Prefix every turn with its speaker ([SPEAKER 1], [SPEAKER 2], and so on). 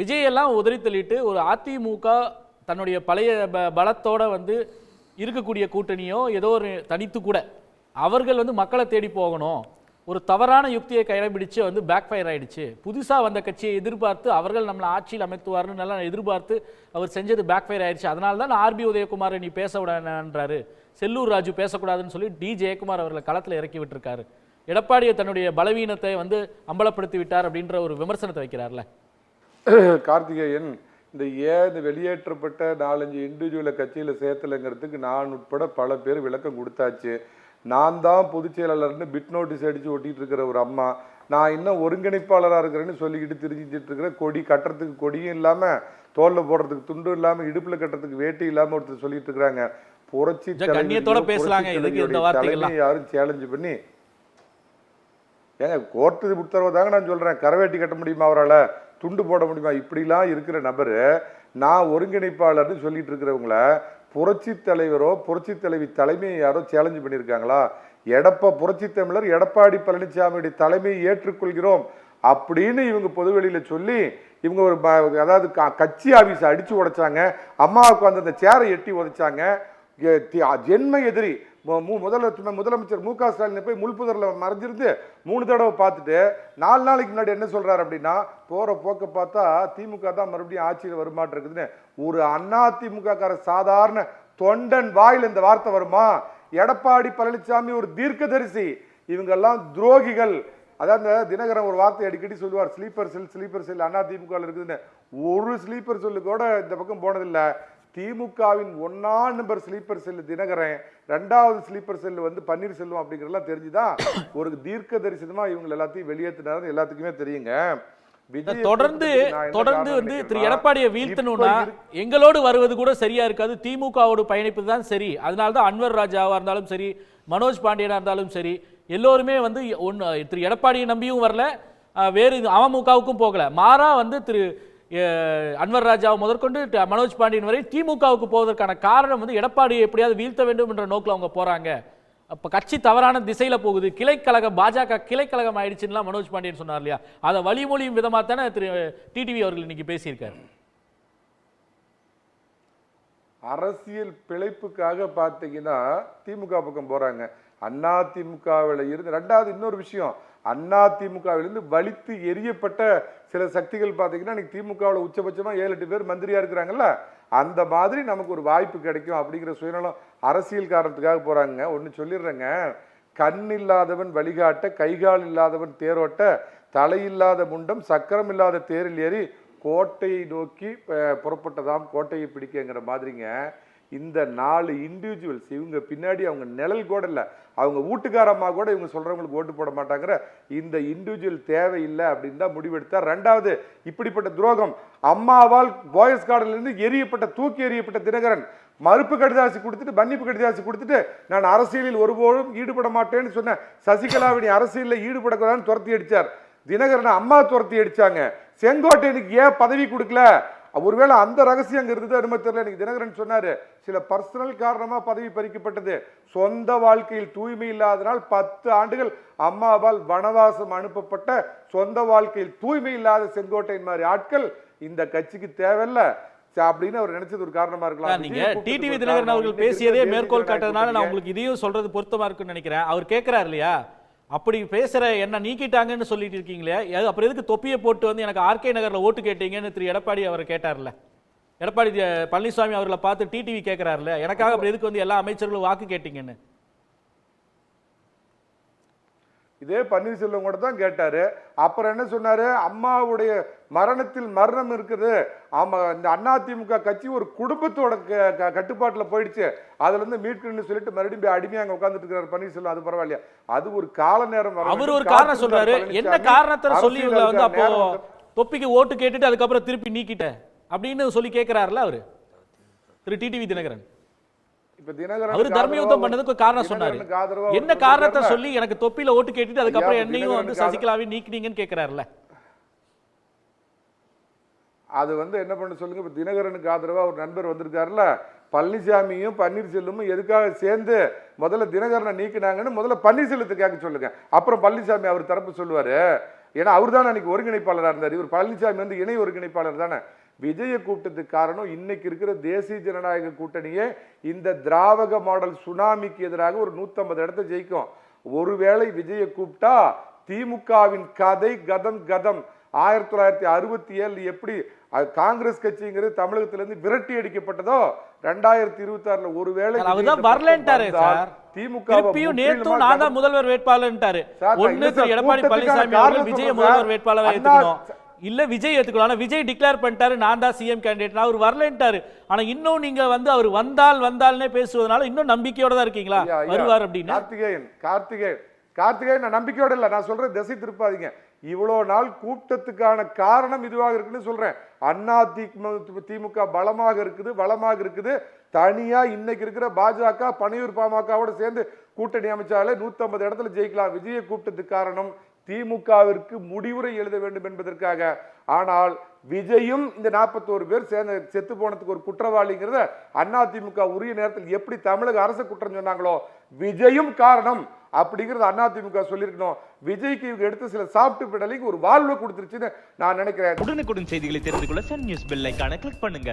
[SPEAKER 1] விஜய் எல்லாம் உதறி தள்ளிட்டு ஒரு அதிமுக தன்னுடைய பழைய ப- பலத்தோட வந்து இருக்கக்கூடிய கூட்டணியோ ஏதோ ஒரு தனித்து கூட அவர்கள் வந்து மக்களை தேடி போகணும். ஒரு தவறான யுக்தியை கடைபிடிச்சு வந்து பேக் ஃபயர் ஆயிடுச்சு. புதுசாக வந்த கட்சியை எதிர்பார்த்து அவர்கள் நம்மளை ஆட்சியில் அமைத்துவார்னு நல்லா எதிர்பார்த்து அவர் செஞ்சது பேக் ஃபயர் ஆயிடுச்சு. அதனால தான் ஆர்பி உதயகுமார் நீ பேச விடன்றாரு செல்லூர் ராஜு பேசக்கூடாதுன்னு சொல்லி டி. ஜெயக்குமார் அவர்களை களத்தில் இறக்கி விட்டுருக்காரு. எடப்பாடியை தன்னுடைய பலவீனத்தை வந்து அம்பலப்படுத்தி விட்டார் அப்படின்ற ஒரு விமர்சனத்தை வைக்கிறார்ல.
[SPEAKER 2] கார்த்திகேயன் இந்த ஏன் வெளியேற்றப்பட்ட நாலஞ்சு இண்டிவிஜுவலை கட்சியில் சேர்த்தலைங்கிறதுக்கு நான் உட்பட பல பேர் விளக்கம் கொடுத்தாச்சு. நான் தான் பொதுச் செயலாளர்னு பிட் நோட்டீஸ் அடித்து ஒட்டிட்டு இருக்கிற ஒரு அம்மா. நான் இன்னும் ஒருங்கிணைப்பாளராக இருக்கிறேன்னு சொல்லிக்கிட்டு தெரிஞ்சுட்டு இருக்கிற கொடி கட்டுறதுக்கு கொடியும் இல்லாமல் தோல்ல போடுறதுக்கு துண்டும் இல்லாமல் இடுப்பில் கட்டுறதுக்கு வேட்டி இல்லாமல் ஒருத்தர் சொல்லிட்டு இருக்கிறாங்க. புரட்சி? தலைமையை யாரும் சேலஞ்சு பண்ணி ஏங்க கோர்ட்டு உத்தரவு தாங்க நான் சொல்றேன். கரவேட்டி கட்ட முடியுமா அவரால்? துண்டு போட முடியுமா? இப்படிலாம் இருக்கிற நபர் நான் ஒருங்கிணைப்பாளர்னு சொல்லிட்டு இருக்கிறவங்கள புரட்சி தலைவரோ புரட்சி தலைவி தலைமையை யாரோ சேலஞ்சு பண்ணியிருக்காங்களா எடப்ப புரட்சி தமிழர் எடப்பாடி பழனிசாமியுடைய தலைமையை ஏற்றுக்கொள்கிறோம் அப்படின்னு இவங்க பொதுவெளியில் சொல்லி இவங்க ஒரு அதாவது க- கட்சி ஆஃபீஸை அடித்து உடைச்சாங்க. அம்மாவுக்கு வந்து அந்த சேரை எட்டி உதைச்சாங்க. ஜென்ம எதிரி மு- முதலமைச்சர் மு க ஸ்டாலின் போய் முள்புதரில் மறைஞ்சிருந்து மூணு தடவை பார்த்துட்டு நாலு நாளைக்கு முன்னாடி என்ன சொல்கிறாரு அப்படின்னா போகிற போக்க பார்த்தா திமுக தான் மறுபடியும் ஆட்சியில் வருமாட்டிருக்குதுன்னு ஒரு அண்ணா திமுக சாதாரண தொண்டன் வாயில் இந்த வார்த்தை வருமா? எடப்பாடி பழனிசாமி ஒரு தீர்க்கதரிசி. இவங்கெல்லாம் துரோகிகள். அதான் இந்த தினகரன் ஒரு வார்த்தை அடிக்கடி சொல்லுவார் ஸ்லீப்பர் செல் ஸ்லீப்பர் செல் அண்ணா திமுக இருக்குதுன்னு. ஒரு ஸ்லீப்பர் செல்லு கூட இந்த பக்கம் போனதில்லை. திமுகவின் ஒன்னா நம்பர் ஸ்லீப்பர் செல்லு தினகரன் ரெண்டாவது ஸ்லீப்பர் செல்லு வந்து பன்னீர்செல்வம் அப்படிங்கிறதெல்லாம் தெரிஞ்சுதான் ஒரு தீர்க்க தரிசனமா இவங்க எல்லாத்தையும் வெளியேற்றினாரு எல்லாத்துக்குமே தெரியுங்க.
[SPEAKER 1] தொடர்ந்து தொடர்ந்து வந்து திரு எடப்பாடியை வீழ்த்தணும்னா எங்களோடு வருவது கூட சரியா இருக்காது. திமுகவோடு பயணிப்பது தான் சரி. அதனால தான் அன்வர் ராஜாவா இருந்தாலும் சரி மனோஜ் பாண்டியனா இருந்தாலும் சரி எல்லோருமே வந்து ஒன்று திரு எடப்பாடியை நம்பியும் வரல வேறு அமமுகவுக்கும் போகல. மாறா வந்து திரு அன்வர் ராஜாவை முதற்கொண்டு மனோஜ் பாண்டியன் வரை திமுகவுக்கு போவதற்கான காரணம் வந்து எடப்பாடியை எப்படியாவது வீழ்த்த வேண்டும் என்ற நோக்கில் அவங்க போகிறாங்க அப்போ கட்சி தவறான திசையில் போகுது. கிளைக்கழகம் பாஜக கிளைக்கழகம் ஆயிடுச்சுன்னா மனோஜ் பாண்டியன் சொன்னார் இல்லையா? அதை வழிமொழியும் விதமாக தானே திரு டிடிவி அவர்கள் இன்னைக்கு பேசியிருக்காரு.
[SPEAKER 2] அரசியல் பிழைப்புக்காக பார்த்தீங்கன்னா திமுக பக்கம் போறாங்க. அண்ணா திமுகவில் இருந்து ரெண்டாவது இன்னொரு விஷயம் அண்ணா வலித்து எரியப்பட்ட சில சக்திகள் பார்த்தீங்கன்னா இன்னைக்கு திமுகவில் உச்சபட்சமாக ஏழு எட்டு பேர் மந்திரியாக இருக்கிறாங்கல்ல அந்த மாதிரி நமக்கு ஒரு வாய்ப்பு கிடைக்கும் அப்படிங்கிற சுயநலம் அரசியல் காரணத்துக்காக போகிறாங்க ஒன்று சொல்லிடுறேங்க. கண் இல்லாதவன் வழிகாட்ட கைகால் இல்லாதவன் தேரோட்ட தலையில்லாத முண்டம் சக்கரம் இல்லாத தேரில் ஏறி கோட்டையை நோக்கி புறப்பட்டதாம் கோட்டையை பிடிக்கங்கிற மாதிரிங்க. இந்த நாலு இண்டிவிஜுவல்ஸ் இவங்க பின்னாடி அவங்க நிழல் கூட இல்லை. அவங்க வீட்டுக்காரம்மா கூட இவங்க சொல்கிறவங்களுக்கு ஓட்டு போட மாட்டாங்கிற இந்த இண்டிவிஜுவல் தேவையில்லை அப்படின்னு தான் முடிவெடுத்தார். ரெண்டாவது இப்படிப்பட்ட துரோகம். அம்மாவால் போயஸ் கார்டிலிருந்து எரியப்பட்ட தூக்கி எறியப்பட்ட தினகரன் மறுப்பு கடிதாசி கொடுத்துட்டு மன்னிப்பு கடிதாசி கொடுத்துட்டு நான் அரசியலில் ஒருபோதும் ஈடுபட மாட்டேன்னு சொன்ன சசிகலாவினி அரசியலில் ஈடுபடக்கூடாதுன்னு துரத்தி அடித்தார் தினகரனை அம்மா துரத்தி அடித்தாங்க செங்கோட்டையனுக்கு ஏன் பதவி கொடுக்கல? ஒருவேளை அந்த ரகசியம் அங்க இருந்தது என்னமோ தெரியல. எனக்கு தினகரன் சொன்னாரு சில பர்சனல் காரணமா பதவி பறிக்கப்பட்டது. சொந்த வாழ்க்கையில் தூய்மை இல்லாதனால் பத்து ஆண்டுகள் அம்மாவால் வனவாசம் அனுப்பப்பட்ட சொந்த வாழ்க்கையில் தூய்மை இல்லாத செங்கோட்டையன் மாதிரி ஆட்கள் இந்த கட்சிக்கு தேவையில்ல. அப்படின்னு அவர் நினைச்சது ஒரு காரணமா இருக்கலாம்.
[SPEAKER 1] நீங்க டிடிவி தினகரன். அவர்கள் பேசியதே மேற்கோள்
[SPEAKER 2] தேசிய
[SPEAKER 1] காட்டுறதுனால நான் உங்களுக்கு இதையும் சொல்றது பொருத்தமா இருக்குன்னு நினைக்கிறேன். அவர் கேட்கிறார் இல்லையா? அப்படி பேசுகிற என்ன நீக்கிட்டாங்கன்னு சொல்லிட்டு இருக்கீங்களே? அப்புறம் எதுக்கு தொப்பியை போட்டு வந்து எனக்கு ஆர்கே நகரில் ஓட்டு கேட்டீங்கன்னு திரு எடப்பாடி அவர் கேட்டார்ல? எடப்பாடி பழனிசாமி அவர்களை பார்த்து டிடிவி கேட்குறாருல எனக்காக அப்புறம் எதுக்கு வந்து எல்லா அமைச்சர்களும் வாக்கு கேட்டீங்கன்னு?
[SPEAKER 2] இதே பன்னீர்செல்வம் கூட தான் கேட்டாரு. அப்புறம் என்ன சொன்னாரு? அம்மாவுடைய மரணத்தில் மரணம் இருக்குது. ஆமா இந்த அதிமுக கட்சி ஒரு குடும்பத்தோட க- கட்டுப்பாட்டுல போயிடுச்சு. அதுல இருந்து மீட்கணும்னு சொல்லிட்டு மறுபடியும் போய் அடிமையா அங்க உட்கார்ந்துட்டு இருக்காரு பன்னீர்செல்வம். அது பரவாயில்லையா? அது ஒரு கால நேரம் வர
[SPEAKER 1] அவர். ஒரு காரணம் சொல்றாரு. என்ன காரணத்தை சொல்லி வந்து அப்போ தொப்பிக்கு ஓட்டு கேட்டுட்டு அதுக்கப்புறம் திருப்பி நீக்கிட்ட அப்படின்னு சொல்லி கேட்கிறாருல அவரு? திரு டிடிவி தினகரன்.
[SPEAKER 2] இப்ப தினகரனுக்கு
[SPEAKER 1] அவர் பண்ணதுக்கு காரணம் சொன்னாரு. என்ன காரணத்தை. சொல்லி எனக்கு தொப்பில ஓட்டு கேட்டுட்டு அதுக்கப்புறம் என்னையும் வந்து சசிகலாவையும் நீக்கினீங்கன்னு
[SPEAKER 2] அது வந்து என்ன பண்ண சொல்லுங்க இப்ப தினகரனுக்கு ஆதரவா ஒரு நண்பர் வந்திருக்காருல்ல பழனிசாமியும் பன்னீர்செல்வமும் எதுக்காக சேர்ந்து முதல்ல தினகரனை நீக்கினாங்கன்னு முதல்ல பன்னீர்செல்வத்தை கேட்க சொல்லுங்க. அப்புறம் பழனிசாமி அவர் தரப்பு சொல்லுவாரு. ஏன்னா அவர் தான் அன்னைக்கு ஒருங்கிணைப்பாளராக இருந்தார். இவர் பழனிசாமி வந்து இணை ஒருங்கிணைப்பாளர் தானே. விஜய கூட்டத்துக்கு காரணம் இன்னைக்கு இருக்கிற தேசிய ஜனநாயக கூட்டணியே இந்த திராவக மாடல் சுனாமிக்கு எதிராக ஒரு 150 இடத்தை ஜெயிக்கும். ஒருவேளை விஜய கூப்பிட்டா திமுகவின் கதை கதம் கதம். ஆயிரத்தி தொள்ளாயிரத்தி அறுபத்தி ஏழு எப்படி காங்கிரஸ் கட்சிங்கிறது தமிழகத்திலிருந்து விரட்டி அடிக்கப்பட்டதோ? ரெண்டாயிரத்தி இருபத்தி ஆறுல ஒருவேளை
[SPEAKER 1] அவர்தான் வரலன்ட்டாரே.
[SPEAKER 2] திமுக
[SPEAKER 1] நேத்தும் நான் தான் முதல்வர்
[SPEAKER 2] சார்,
[SPEAKER 1] எடப்பாடி பழனிசாமி அவர்கள் விஜய முதல்வர். வேட்பாளரை இல்ல விஜய் ஏத்துக்கணும் ஆனா விஜய் டிக்ளேர் பண்ணிட்டாரு நான் தான் சிஎம் கேண்டிடேட் அவர் வரலன்ட்டாரு. ஆனா இன்னும் நீங்க வந்து அவர் வந்தால் வந்தால்னே பேசுவதனால இன்னும் நம்பிக்கையோட தான் இருக்கீங்களா? வருவார் அப்படின்னு?
[SPEAKER 2] கார்த்திகேயன் கார்த்திகேயன் கார்த்திகேயன் நான் நம்பிக்கையோட இல்ல. நான் சொல்றேன் திசை திருப்பாதீங்க. இவ்வளோ நாள் கூட்டத்துக்கான காரணம் இதுவாக இருக்குன்னு சொல்றேன். அண்ணா திமுக பலமாக இருக்குது வளமாக இருக்குது. தனியா இன்னைக்கு இருக்கிற பாஜக பனையூர் பாமகவோட சேர்ந்து கூட்டணி அமைச்சாலே 150 இடத்துல ஜெயிக்கலாம். விஜய கூட்டத்துக்கு காரணம் திமுகவிற்கு முடிவுரை எழுத வேண்டும் என்பதற்காக. ஆனால் விஜயும் இந்த 41 பேர் சேர்ந்த செத்து போனதுக்கு ஒரு குற்றவாளிங்கிறத அண்ணா திமுக உரிய நேரத்தில் எப்படி தமிழக அரசு குற்றம் சொன்னாங்களோ விஜயும் காரணம் அப்படிங்கிறது அண்ணா திமுக சொல்லியிருக்கணும். விஜய்க்கு இவங்க எடுத்து சில சாப்பிட்டு பிடலைக்கு ஒரு வாழ்வு கொடுத்துருச்சுன்னு நான் நினைக்கிறேன்.
[SPEAKER 3] உடனுக்குடன் செய்திகளை தெரிந்து கொள்ள சன் நியூஸ் பெல் கிளிக் பண்ணுங்க.